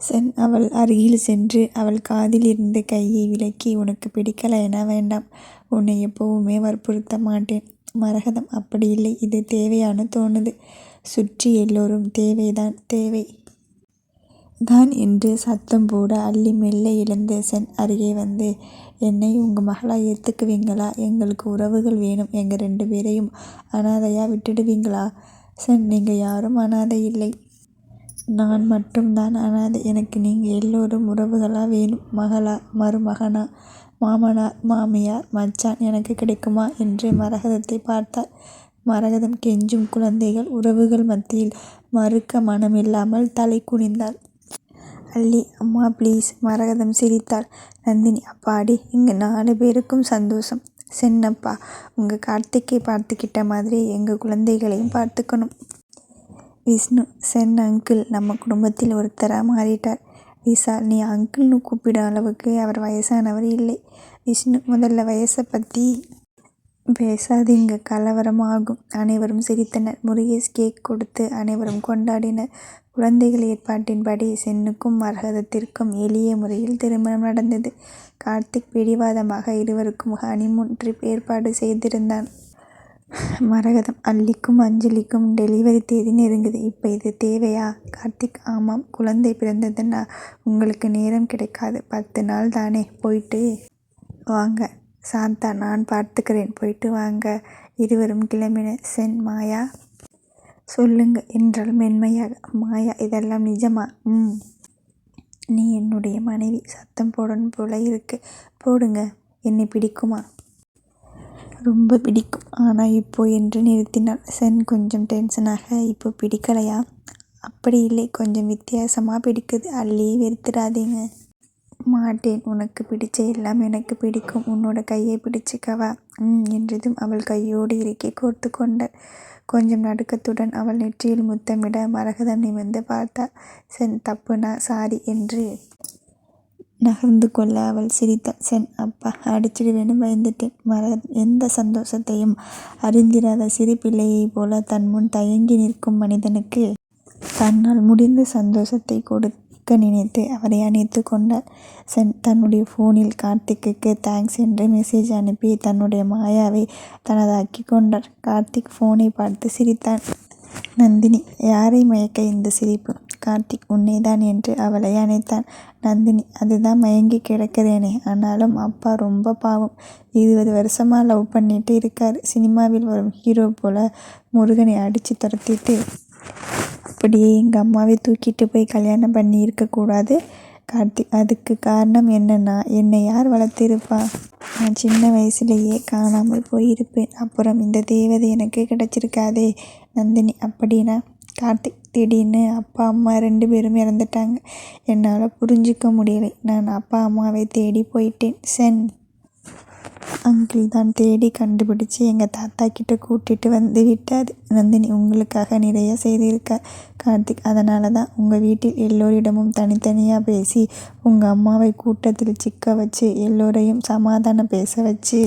சென் அவள் அருகில் சென்று அவள் காதில் இருந்த கையை விலக்கி உனக்கு பிடிக்கலைனா வேண்டாம். உன்னை எப்போவுமே வற்புறுத்த மாட்டேன். மரகதம் அப்படி இல்லை. இது தேவையான தோணுது. சுற்றி எல்லோரும் தேவைதான் தேவை. தான் என்று சத்தம் போட அள்ளி மெல்ல எழுந்த சென் அருகே வந்து என்னை உங்கள் மகளாக ஏற்றுக்குவீங்களா எங்களுக்கு உறவுகள் வேணும். எங்கள் ரெண்டு பேரையும் அனாதையாக விட்டுடுவீங்களா? சென் நீங்கள் யாரும் அனாதை இல்லை. நான் மட்டும்தான் அனாதை. எனக்கு நீங்கள் எல்லோரும் உறவுகளாக வேணும். மகளா மருமகனா மாமனார் மாமியார் மச்சான் எனக்கு கிடைக்குமா என்று மரகதத்தை பார்த்தார் மரகதம் கெஞ்சும் குழந்தைகள் உறவுகள் மத்தியில் மறுக்க மனமில்லாமல் தலை குனிந்தாள். அள்ளி அம்மா ப்ளீஸ் மரகதம் சிரித்தாள். நந்தினி அப்பாடி இங்கே நாலு பேருக்கும் சந்தோஷம். சென்னப்பா உங்கள் கார்த்திக்கை பார்த்துக்கிட்ட மாதிரி எங்கள் குழந்தைகளையும் பார்த்துக்கணும். விஷ்ணு சென் அங்கிள் நம்ம குடும்பத்தில் ஒருத்தராக மாறிட்டார். விஷால் நீ அங்கிள்னு கூப்பிடும் அளவுக்கு அவர் வயசானவர் இல்லை. விஷ்ணு முதல்ல வயசை பற்றி பேசாதீங்க கலவரமாகும் அனைவரும் சிரித்தனர். முருகேஷ் கேக் கொடுத்து அனைவரும் கொண்டாடினர். குழந்தைகள் ஏற்பாட்டின்படி சென்னுக்கும் மரகதத்திற்கும் எளிய முறையில் திருமணம் நடந்தது. கார்த்திக் பிடிவாதமாக இருவருக்கும் ஹனிமூன் ட்ரிப் ஏற்பாடு செய்திருந்தான். மரகதம் அள்ளிக்கும் அஞ்சலிக்கும் டெலிவரி தேதி நெருங்குது. இப்போ இது தேவையா? கார்த்திக் ஆமாம். குழந்தை பிறந்ததுன்னா உங்களுக்கு நேரம் கிடைக்காது. பத்து நாள் தானே. போயிட்டு வாங்க. சாந்தா நான் பார்த்துக்கிறேன். போயிட்டு வாங்க. இருவரும் கிளம்பின சென் மாயா. சொல்லுங்க என்றால் மென்மையாக. மாயா இதெல்லாம் நிஜமா? ம். நீ என்னுடைய மனைவி. சத்தம் போடணும் போல இருக்கு. போடுங்க. என்னை பிடிக்குமா? ரொம்ப பிடிக்கும். ஆனால் இப்போது என்று நிறுத்தினாள் சென் கொஞ்சம் டென்ஷனாக இப்போ பிடிக்கலையா? அப்படி இல்லை. கொஞ்சம் வித்தியாசமாக பிடிக்குது. அள்ளி வெறுத்துடாதீங்க. மாட்டேன். உனக்கு பிடிச்ச எல்லாம் எனக்கு பிடிக்கும். உன்னோட கையை பிடிச்சிக்கவா? ம் என்றதும் அவள் கையோடு இறுக்கி கோர்த்து கொண்டாள் கொஞ்சம் நடுக்கத்துடன் அவள் நெற்றியில் முத்தமிட மரகதம் நிமிர்ந்து பார்த்தாள் சென் தப்புனா சாரி என்று நகர்ந்து கொள்ள அவள் சிரித்தாள் சென் அப்பா அடிச்சிடுவேன்னு பயந்துட்டேன். மற எந்த சந்தோஷத்தையும் அறிந்திராத சிறு போல தன் முன் தயங்கி நிற்கும் மனிதனுக்கு தன்னால் முடிந்த சந்தோஷத்தை கொடுக்க நினைத்து அவரை அணைத்து கொண்டாள் சென் தன்னுடைய ஃபோனில் கார்த்திக்கு தேங்க்ஸ் என்று மெசேஜ் அனுப்பி தன்னுடைய மாயாவை தனதாக்கி கொண்டார். கார்த்திக் ஃபோனை பார்த்து சிரித்தான். நந்தினி யாரை மயக்க இந்த சிரிப்பு? கார்த்திக் உன்னைதான் என்று அவளை அணைத்தான். நந்தினி அதுதான் மயங்கி கிடக்கிறேனே. ஆனாலும் அப்பா ரொம்ப பாவம். இருபது வருஷமா லவ் பண்ணிட்டு இருக்காரு. சினிமாவில் வரும் ஹீரோ போல் முருகனை அடித்து துரத்திட்டு அப்படியே எங்கள் அம்மாவை தூக்கிட்டு போய் கல்யாணம் பண்ணி இருக்கக்கூடாது கார்த்திக் அதுக்கு காரணம் என்னன்னா என்னை யார் வளர்த்திருப்பா? நான் சின்ன வயசுலேயே காணாமல் போயிருப்பேன். அப்புறம் இந்த தேவதை எனக்கு கிடச்சிருக்காதே. நந்தினி அப்படின்னா? கார்த்திக் திடீர்னு அப்பா அம்மா ரெண்டு பேரும் இறந்துட்டாங்க. என்னால் புரிஞ்சிக்க முடியலை. நான் அப்பா அம்மாவை தேடி போயிட்டேன். சென் அங்கிள் தான் தேடி கண்டுபிடிச்சி எங்கள் தாத்தா கிட்ட கூட்டிகிட்டு வந்து விட்டார். நந்தினி உங்களுக்காக நிறைய செய்திருக்கார் கார்த்திக். அதனால தான் உங்கள் வீட்டில் எல்லோரிடமும் தனித்தனியாக பேசி உங்கள் அம்மாவை கூட்டத்தில் சிக்க வச்சு எல்லோரையும் சமாதானம் பேச வச்சு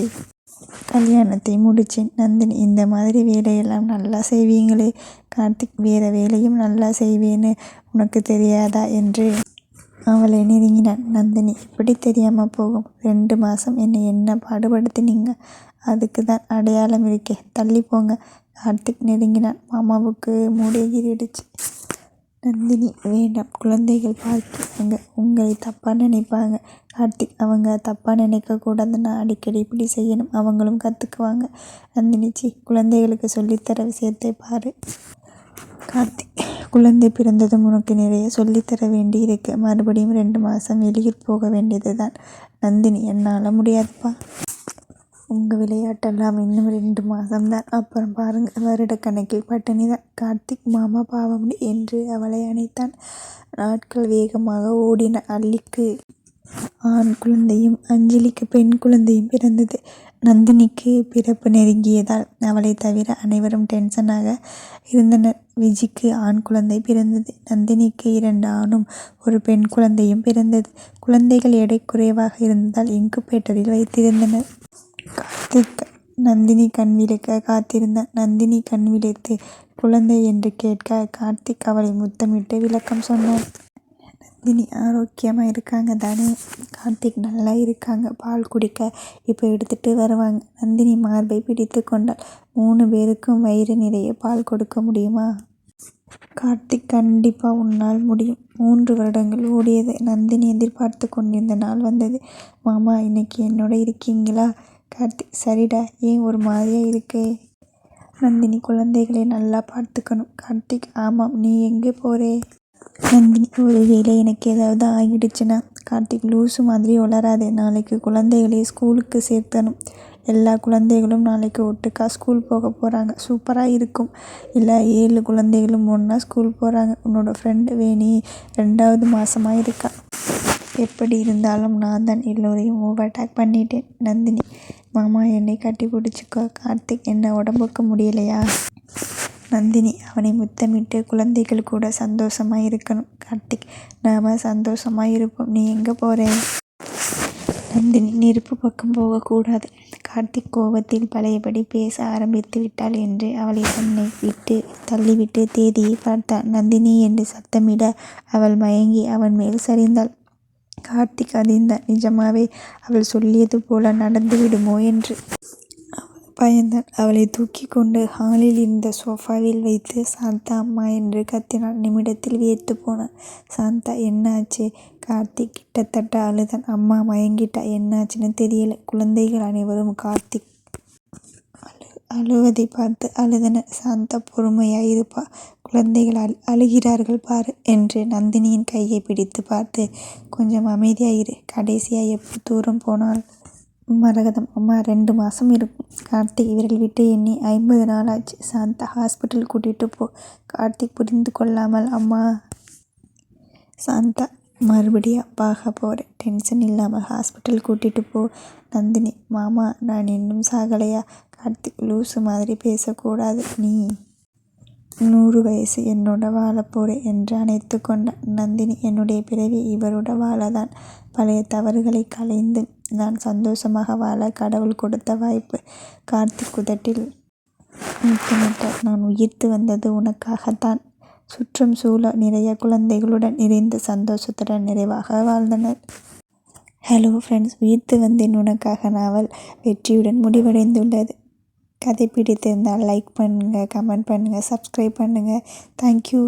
கல்யாணத்தை முடித்தேன் நந்தினி இந்த மாதிரி வேலையெல்லாம் நல்லா செய்வீங்களே? கார்த்திக் வேறு வேலையும் நல்லா செய்வேன்னு உனக்கு தெரியாதா என்று அவளை நெருங்கினான். நந்தினி எப்படி தெரியாமல் போகும். ரெண்டு மாதம் என்னை என்ன பாடுபடுத்தினீங்க? அதுக்கு தான் அடையாளம் இருக்கே. தள்ளி போங்க. கார்த்திக் நெருங்கினான். மாமாவுக்கு மூடிகிடுச்சு நந்தினி வேண்டாம் குழந்தைகள் பார்க்கிறாங்க உங்களை தப்பாக நினைப்பாங்க. கார்த்திக் அவங்க தப்பாக நினைக்கக்கூடாது நான் அடிக்கடி இப்படி செய்யணும். அவங்களும் கற்றுக்குவாங்க நந்தினி சி குழந்தைகளுக்கு சொல்லித்தர விஷயத்தை பாரு. கார்த்திக் குழந்தை பிறந்ததும் உனக்கு நிறைய சொல்லித்தர வேண்டி இருக்கு மறுபடியும் ரெண்டு மாதம் வெளியூர் போக வேண்டியது தான் நந்தினி என்னால் முடியாதுப்பா. உங்கள் விளையாட்டெல்லாம் இன்னும் ரெண்டு மாதம்தான். அப்புறம் பாருங்கள் வருடக்கணக்கில் பட்டினி தான் கார்த்திக் மாமா பாவம் என்று அவளை அணைத்தான். நாட்கள் வேகமாக ஓடின அள்ளிக்கு ஆண் குழந்தையும் அஞ்சலிக்கு பெண் குழந்தையும் பிறந்தது. நந்தினிக்கு பிறப்பு நெருங்கியதால் அவளை தவிர அனைவரும் டென்ஷனாக இருந்தனர். விஜிக்கு ஆண் குழந்தை பிறந்தது. நந்தினிக்கு இரண்டு ஆணும் ஒரு பெண் குழந்தையும் பிறந்தது. குழந்தைகள் எடை குறைவாக இருந்ததால் இன்குபேட்டரில் வைத்திருந்தனர். கார்த்திக் நந்தினி கண் விழிக்க காத்திருந்தான் நந்தினி கண் விழித்து குழந்தை என்று கேட்க கார்த்திக் அவளை முத்தமிட்டு விளக்கம் சொன்னான் நந்தினி ஆரோக்கியமாக இருக்காங்க தானே? கார்த்திக் நல்லா இருக்காங்க. பால் குடிக்க இப்போ எடுத்துட்டு வருவாங்க. நந்தினி மார்பை பிடித்துக்கொண்டாள். மூணு பேருக்கும் வயிறு நிறைய பால் கொடுக்க முடியுமா? கார்த்திக் கண்டிப்பா உன்னால் முடியும். மூன்று வருடங்கள் ஓடியது. நந்தினி எதிர்பார்த்து கொண்டிருந்த நாள் வந்தது. மாமா இன்னைக்கு என்னோட இருக்கீங்களா? கார்த்திக் சரிடா ஏன் ஒரு மாதிரியா இருக்கு? நந்தினி குழந்தைகளை நல்லா பார்த்துக்கணும். கார்த்திக் ஆமாம் நீ எங்கே போகிறே நந்தினி ஒரு வேலை எனக்கு ஏதாவது ஆகிடுச்சுன்னா? கார்த்திக் லூசு மாதிரி வளராது நாளைக்கு குழந்தைகளை ஸ்கூலுக்கு சேர்த்தணும். எல்லா குழந்தைகளும் நாளைக்கு ஒட்டுக்கா ஸ்கூல் போக போகிறாங்க சூப்பராக இருக்கும். இல்லை ஏழு குழந்தைகளும் ஒன்றா ஸ்கூல் போகிறாங்க உன்னோட ஃப்ரெண்டு வேணி ரெண்டாவது மாதமாக இருக்கா? எப்படி இருந்தாலும் நான் தான் எல்லோரையும் ஓவர் அட்டாக் பண்ணிட்டேன். நந்தினி மாமா என்னை கட்டி பிடிச்சிக்கோ. கார்த்திக் என்ன உடம்புக்கு முடியலையா? நந்தினி அவனை முத்தமிட்டு குழந்தைகள் கூட சந்தோஷமாக இருக்கணும். கார்த்திக் நாம சந்தோஷமாக இருப்போம். நீ எங்கே போகிற நந்தினி நெருப்பு பக்கம் போகக்கூடாது. கார்த்திக் கோபத்தில் பழையபடி பேச ஆரம்பித்து விட்டாள் என்று அவளை தன்னை விட்டு தள்ளிவிட்டு தேதியை பார்த்தாள். நந்தினி என்று சத்தமிட அவள் மயங்கி அவன் மேல் சரிந்தாள். கார்த்திக் அதிர்ந்தான் நிஜமாவே அவள் சொல்லியது போல நடந்து விடுமோ என்று. பயந்தான். அவளை தூக்கி கொண்டு ஹாலில் இருந்த சோஃபாவில் வைத்து சாந்தா அம்மா என்று கத்தினான் நிமிடத்தில் வியத்து போனான் சாந்தா என்னாச்சு கார்த்திக் கிட்டத்தட்ட அழுதான். அம்மா மயங்கிட்டா? என்னாச்சுன்னு தெரியல. குழந்தைகள் அனைவரும் கார்த்திக் அழுவதை பார்த்து அழுதன சாந்தா பொறுமையா இருப்பா குழந்தைகள் அழு அழுகிறார்கள் பார் என்று நந்தினியின் கையை பிடித்து பார்த்து கொஞ்சம் அமைதியாயிரு கடைசியாக எப்போ தூரம் போனால்? மரகதம் அம்மா ரெண்டு மாதம் இருக்கும். கார்த்திக் விரல் விட்டு எண்ணி ஐம்பது நாள் ஆச்சு சாந்தா ஹாஸ்பிட்டல் கூட்டிகிட்டு போ. கார்த்திக் புரிந்து கொள்ளாமல் அம்மா. சாந்தா மறுபடியும் அப்பாக போகிறேன் டென்ஷன் இல்லாமல் ஹாஸ்பிட்டல் கூட்டிகிட்டு போ. நந்தினி மாமா நான் இன்னும் சாகலையா? கார்த்திக் லூசு மாதிரி பேசக்கூடாது. நீ நூறு வயசு என்னோட வாழ என்று அணைத்து கொண்டான் நந்தினி என்னுடைய பிறவி இவரோட வாழதான். பழைய தவறுகளை கலைந்து நான் சந்தோஷமாக வாழ கடவுள் கொடுத்த வாய்ப்பு கார்த்திக் உதட்டில் முத்தமிட்டார் நான் உயிர்த்து வந்தது உனக்காகத்தான். சுற்றும் சூழ நிறைய குழந்தைகளுடன் நிறைந்த சந்தோஷத்துடன் நிறைவாக வாழ்ந்தனர். ஹலோ ஃப்ரெண்ட்ஸ் உயிர்த்து வந்தேன் உனக்காக. நாவல் வெற்றியுடன் முடிவடைந்துள்ளது. கதை பிடித்திருந்தால் லைக் பண்ணுங்கள் கமெண்ட் பண்ணுங்கள் சப்ஸ்கிரைப் பண்ணுங்கள் தேங்க்யூ